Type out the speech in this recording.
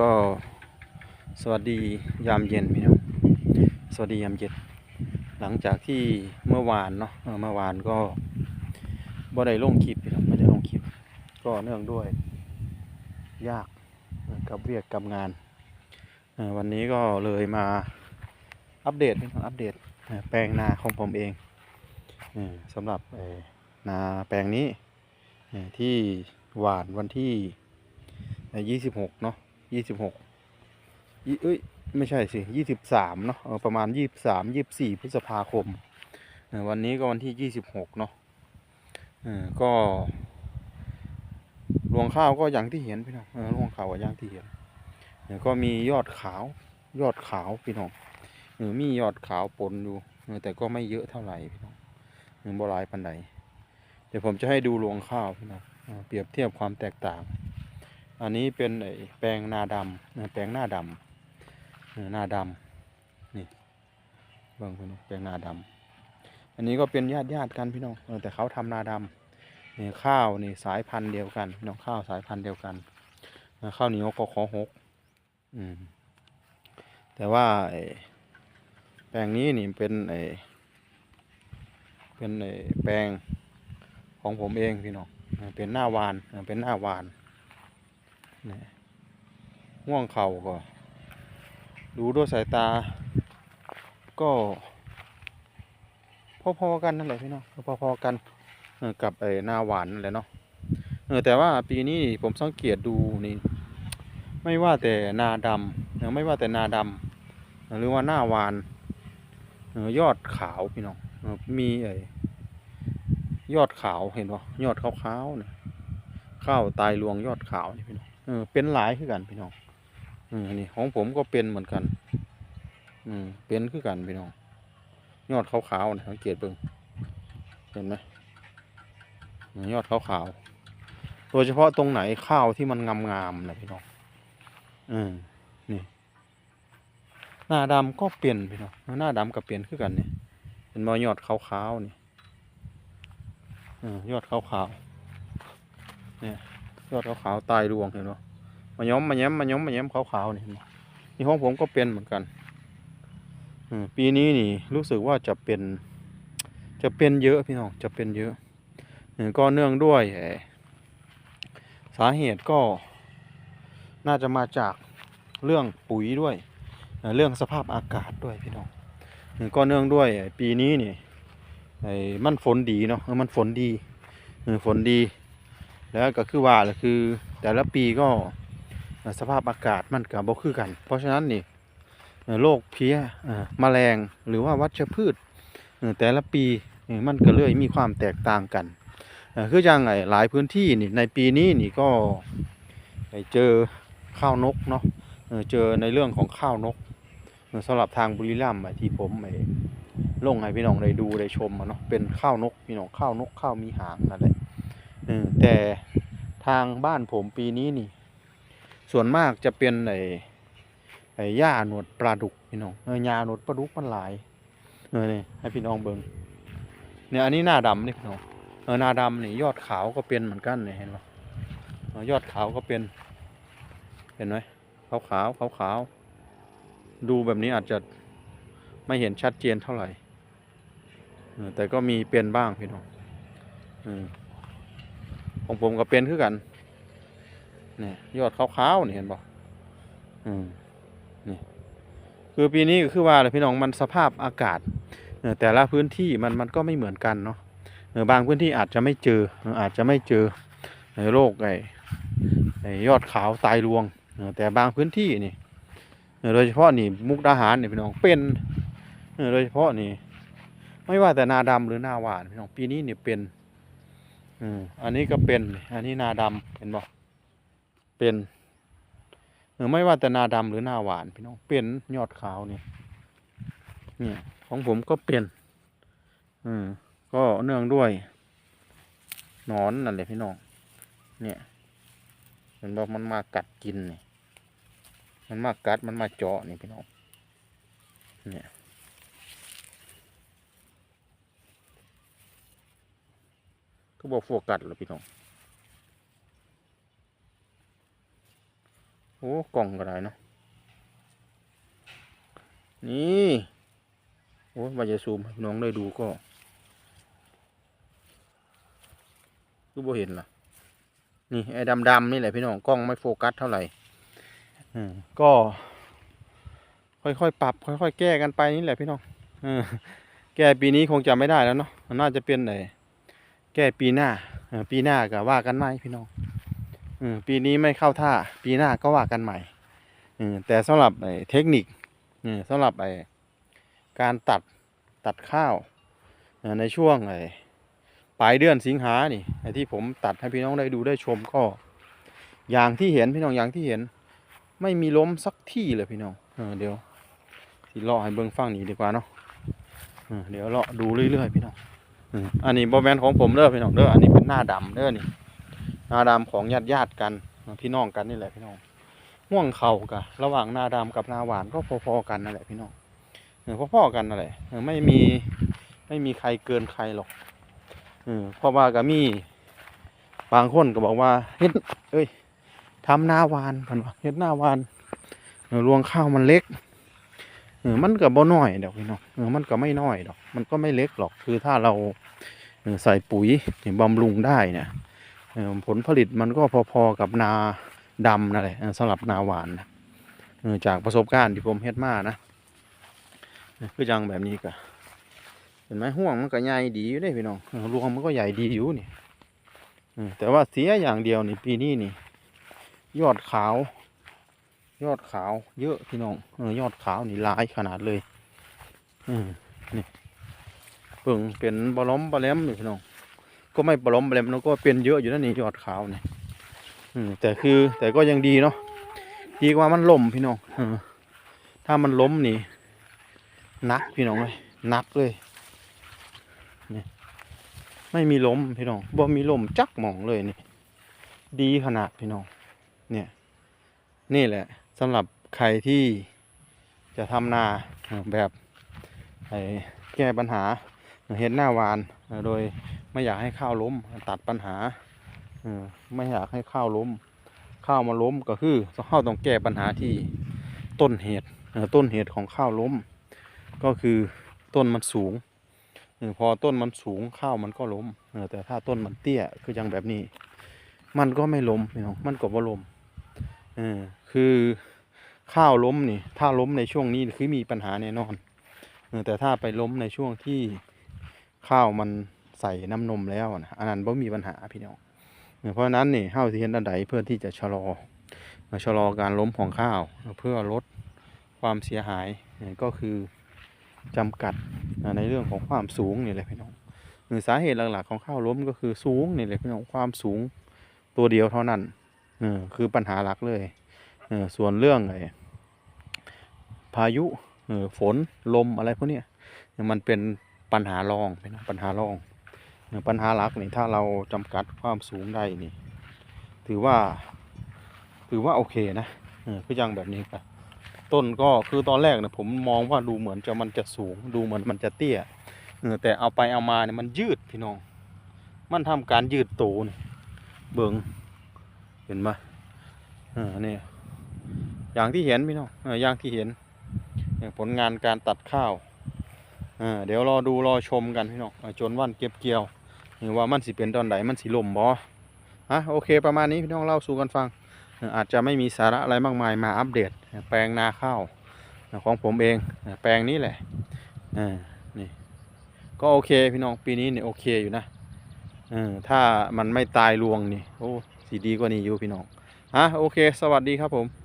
ก็สวัสดียามเย็นพี่น้องสวัสดียามเย็น หลังจากที่เมื่อวานเนาะเมื่อวานก็บ่ได้ลงคลิปพี่น้องไม่ได้ลงคลิป ก็เนื่องด้วย ยากกับเวียกกับงาน วันนี้ก็เลยมาอัปเดตพี่น้องอัปเดตแปลงนาของผมเองสำหรับนาแปลงนี้ที่หวานวันที่ยี่สิบหกเนาะ ยี่สิบหกเอ้ยไม่ใช่สิยี่สิบสามเนาะประมาณยี่สิบสามยี่สิบสี่พฤษภาคม วันนี้ก็วันที่ยี่สิบหกเนาะก็รวงข้าวก็อย่างที่เห็นพี่น้องรวงข้าวก็อย่างที่เห็นเออก็มียอดขาวยอดขาวพี่น้องเออมียอดขาวปนอยู่เออแต่ก็ไม่เยอะเท่าไหร่พี่น้องเออบ่ลายปันใดเดี๋ยวผมจะให้ดูรวงข้าวพี่น้องเปรียบเทียบความแตกต่าง อันนี้เป็นไอ้แปลงนาดำแปลงหน้าดำหน้าดำนี่เบิ่งพี่น้องแปลงนาดำอันนี้ก็เป็นญาติญาติกันพี่น้องเออแต่เขาทำนาดำนี่ข้าวนี่สายพันธุ์เดียวกันพี่น้องข้าวสายพันธุ์เดียวกันข้าวเหนียวก็ขอหกอืมแต่ว่าไอ้แปลงนี้นี่เป็นไอ้เป็นไอ้แปลงของผมเองพี่น้องเป็นหน้าวานเป็นหน้าวาน นี่ห่วงเข่าก็ ดูด้วยสายตา ก็ พอๆกันนั่นแหละพี่น้องพอๆกันกับไอ้หน้าหวานนั่นแหละเนาะเออแต่ว่าปีนี้ผมสังเกตดูนี่ไม่ว่าแต่นาดำไม่ว่าแต่นาดำหรือว่าหน้าหวานยอดขาวพี่น้องมีไอ้ยอดขาวเห็นปะยอดขาวๆเนี่ยข้าวตายรวงยอดขาวนี่พี่น้อง เออเป็นหลายคือกันพี่น้องเออนี่ของผมก็เป็นเหมือนกัน อืมเป็นคือกันพี่น้องยอดขาวๆนี่ยสังเกตเบิ่งเห็นไหมยอดขาวๆโดยเฉพาะตรงไหนข้าวที่มันงามๆนะพี่น้องอืมนี่หน้าดำก็เปลี่ยนพี่น้องหน้าดำก็เปลี่ยนคือกันเนี่ยเป็นมอยอดขาวๆนี่อืมยอดขาวๆเนี่ย ยอดขาวๆตายรวงเห็นไหมมาย้อมมาแย้มมาย้อมมาแย้มขาวๆนี่เห็นไหมนี่ของผมก็เป็นเหมือนกันปีนี้นี่รู้สึกว่าจะเป็น จะเป็นเยอะพี่น้องจะเป็นเยอะเอ่อก็เนื่องด้วยสาเหตุก็น่าจะมาจากเรื่องปุ๋ยด้วย เรื่องสภาพอากาศด้วยพี่น้องเอ่อก็เนื่องด้วยปีนี้นี่มันฝนดีเนาะมันฝนดีฝนดี แล้วก็คือว่าแหละคือแต่ละปีก็สภาพอากาศมันก็บ,บ่คือกัน เพราะฉะนั้นนี่โรคเพี้ยเอ่อแมลงหรือว่าวัชพืช แต่ละปีมันก็เลยมีความแตกต่างกันคืออย่างไงหลายพื้นที่นี่ในปีนี้นี่ก็เจอข้าวนกเนาะเจอในเรื่องของข้าวนกสำหรับทางบุรีรัมย์ที่ผมไอ้ลงให้พี่น้องได้ดูได้ชมเนาะเป็นข้าวนกพี่น้องข้าวนกข้าวมีหางนั่นแหละ แต่ทางบ้านผมปีนี้นี่ ส่วนมากจะเป็นไอ้ไอ้หญ้าหนวดปลาดุกพี่น้องเออหญ้าหนวดปลาดุกมันหลายเออนี่ให้พี่น้องเบิ่งเนี่ยอันนี้หน้าดำนี่พี่น้องเออหน้าดำนี่ยอดขาวก็เป็นเหมือนกันเนี่ยเห็นไหมยอดขาวก็เป็น เห็นไหมขาวขาวขาวขาวดูแบบนี้อาจจะไม่เห็นชัดเจนเท่าไหร่แต่ก็มีเป็นบ้างพี่น้องเออ ของผมก็เป็นคือกันเนี่ยยอดขาวขาวๆนี่เห็นป่อืมนี่คือปีนี้ก็คือว่าแหละพี่น้องมันสภาพอากาศเออแต่ละพื้นที่มันมันก็ไม่เหมือนกันเนาะเออบางพื้นที่อาจจะไม่เจออาจจะไม่เจอในโรคไอ้ไอ้ยอดขาวตายรวงเออแต่บางพื้นที่นี่เออโดยเฉพาะนี่มุกดาหารนี่พี่น้องเป็นเออโดยเฉพาะนี่ไม่ว่าแต่นาดำหรือนาหวานพี่น้องปีนี้นี่เป็น อันนี้ก็เป็น อันนี้นาดำเห็นบ่เป็นเออไม่ว่าแต่นาดำหรือนาหวานพี่น้องเป็นยอดขาวนี่เนี่ยของผมก็เป็นอืมก็เนื่องด้วยหนอนนั่นแหละพี่น้อง เนี่ยเห็นบอกมันมากัดกินนี่มันมากัดมันมาเจาะนี่พี่น้อง เนี่ย ก็บอกโฟกัสเหรอพี่น้อง โอ้ กล่องก็ได้เนาะ นี่ โอ้ว่าจะซูมให้พี่น้องได้ดูก็คือบ่เห็นล่ะ นี่ไอ้ดำๆนี่แหละพี่น้อง กล้องไม่โฟกัสเท่าไหร่ อืม ก็ ค่อยๆ ปรับ ค่อยๆ แก้กันไปนี่แหละพี่น้องอแก้ปีนี้คงจะไม่ได้แล้วเนาะมันน่าจะเป็นไหน แก้ปีหน้าปีหน้าก็ว่ากันใหม่พี่น้องปีนี้ไม่เข้าท่า ปีหน้าก็ว่ากันใหม่แต่สำหรับเทคนิคสำหรับการตัดตัดข้าวในช่วงปลายเดือนสิงหานี่ที่ผมตัดให้พี่น้องได้ดูได้ชมก็ อย่างที่เห็นพี่น้องอย่างที่เห็น ไม่มีล้มสักที่เลยพี่น้องเอเดี๋ยวสิเลาะให้เบิ่งฟังนี้ดีกว่าเนาะเเดี๋ยวเลาะดูเรื่อยๆพี่น้อง อันนี้บอแมนของผมเด้อพี่น้องเด้ออันนี้เป็นหน้าดำเด้อนี่หน้าดำของญาติญาติกันพี่น้องกันนี่แหละพี่น้องห่วงเข่ากะระหว่างหน้าดำกับหน้าหวานก็พอๆกันนั่นแหละพี่น้องเออพอๆกันนั่นแหละไม่มีไม่มีใครเกินใครหรอกเออเพราะว่าก็มีบางคนก็บอกว่าเฮ็ดเอ้ยทำหน้าวานเพันว่าเฮ็ดหน้าวานรวงข้าวมันเล็ก เออมันก็บ่น้อยเดอกพี่น้องเออมันก็ไม่น้อยดอก มันก็ไม่เล็กหรอกคือถ้าเราเออใส่ปุ๋ยบำรุงได้เนี่ยเออผลผลิตมันก็พอๆกับนาดำนั่นแหละสำหรับนาหวานนะเออจากประสบการณ์ที่ผมเฮ็ดมานะคือจังแบบนี้ก็เห็นไหมห่วงมันก็ใหญ่ดีอยู่เด้พี่น้องรวงมันก็ใหญ่ดีอยู่นี่แต่ว่าเสียอย่างเดียวนี่ปีนี้นี่ ยอดขาว ยอดขาวเยอะพี่น้องเออยอดขาวนี่ลายขนาดเลยอืมนี่เพิ่งเป็นบล้อมบอแหลมนี่พี่น้องก็ไม่บล้อมบอแหลมแล้วก็เป็นเยอะอยู่นั่นนี่ยอดขาวนี่อืมแต่คือแต่ก็ยังดีเนาะดีกว่ามันล่มพี่น้องเออถ้ามันล้มนี่นักพี่น้องเลยนักเลยนี่ไม่มีล้มพี่น้องบ่มีล้มจักหมองเลยนี่ ดีขนาดพี่น้องเนี่ยนี่แหละ สำหรับใครที่จะทำนาแบบแก้ปัญหาเห็นหน้าวาน โดยไม่อยากให้ข้าวล้ม ตัดปัญหาไม่อยากให้ข้าวล้ม ข้าวมาล้มก็คือข้าวต้องแก้ปัญหาที่ต้นเหตุต้นเหตุของข้าวล้ม ก็คือต้นมันสูงพอต้นมันสูงข้าวมันก็ล้มแต่ถ้าต้นมันเตี้ยคืออย่างแบบนี้ มันก็ไม่ล้มพี่น้องมันก็บ่ล้มเออ คือข้าวล้มนี่ถ้าล้มในช่วงนี้คือมีปัญหาแน่นอนแต่ถ้าไปล้มในช่วงที่ข้าวมันใส่น้ำนมแล้วนะอันนั้นบ่มีปัญหาพี่น้องเพราะนั้นนี่เฮาสิเห็นอันใดเพื่อที่จะชะลอชะลอการล้มของข้าวเพื่อลดความเสียหายก็คือจำกัดในเรื่องของความสูงนี่แหละพี่น้องเออสาเหตุหลักๆของข้าวล้มก็คือสูงนี่แหละพี่น้องความสูงตัวเดียวเท่านั้นคือปัญหาหลักเลย ส่วนเรื่องไอ้พายุฝนลมอะไรพวกนี้มันเป็นปัญหารองเป็นปัญหารอง ปัญหาหลักนี่ถ้าเราจำกัดความสูงได้นี่ ถือว่าถือว่าโอเคนะเออคืออยังแบบนี้ครับต้นก็คือตอนแรกเนี่ยผมมองว่าดูเหมือนจะมันจะสูง ดูเหมือนมันจะเตี้ยแต่เอาไปเอามาเนี่ยมันยืดพี่น้อง มันทำการยืดโตนี่เบิงเห็นไหมเออเนี่ย อย่างที่เห็นพี่น้องออย่างที่เห็นผลงานการตัดข้าวเเดี๋ยวรอดูรอชมกันพี่น้องจนวันเก็บเกี่ยวว่ามันสิเป็นตอนไหนมันสิล่มบ่ฮะโอเคประมาณนี้พี่น้องเล่าสู่กันฟังออาจจะไม่มีสาระอะไรมากมายมาอัปเดต แปลงนาข้าวของผมเองแปลงนี้แหละนี่ก็โอเคพี่น้องปีนี้เนี่ยโอเคอยู่นะถ้ามันไม่ตายรวงนี่โอ้สีดีกว่านี้อยู่พี่น้องฮะโอเค สวัสดีครับผม